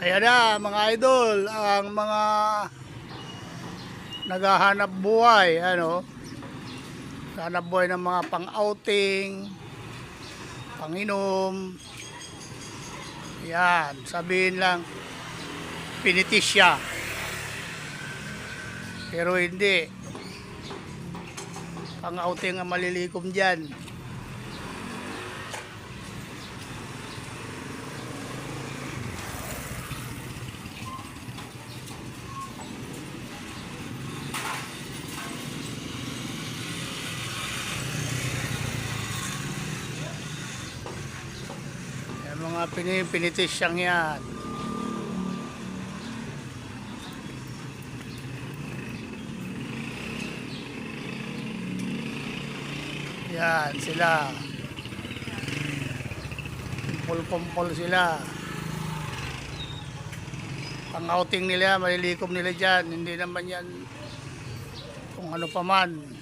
Ayan na mga idol, ang mga naghahanap buhay, ano, hanap buhay ng mga pang-outing, panginom. Yan, sabihin lang, pinitis. Pero hindi. Pang-outing ang malilikom dyan. Mga pini- pinitis siyang yan. Yan sila. Kumpol-kumpol sila. Pang outing nila, malilikom nila dyan. Hindi naman yan kung ano pa man.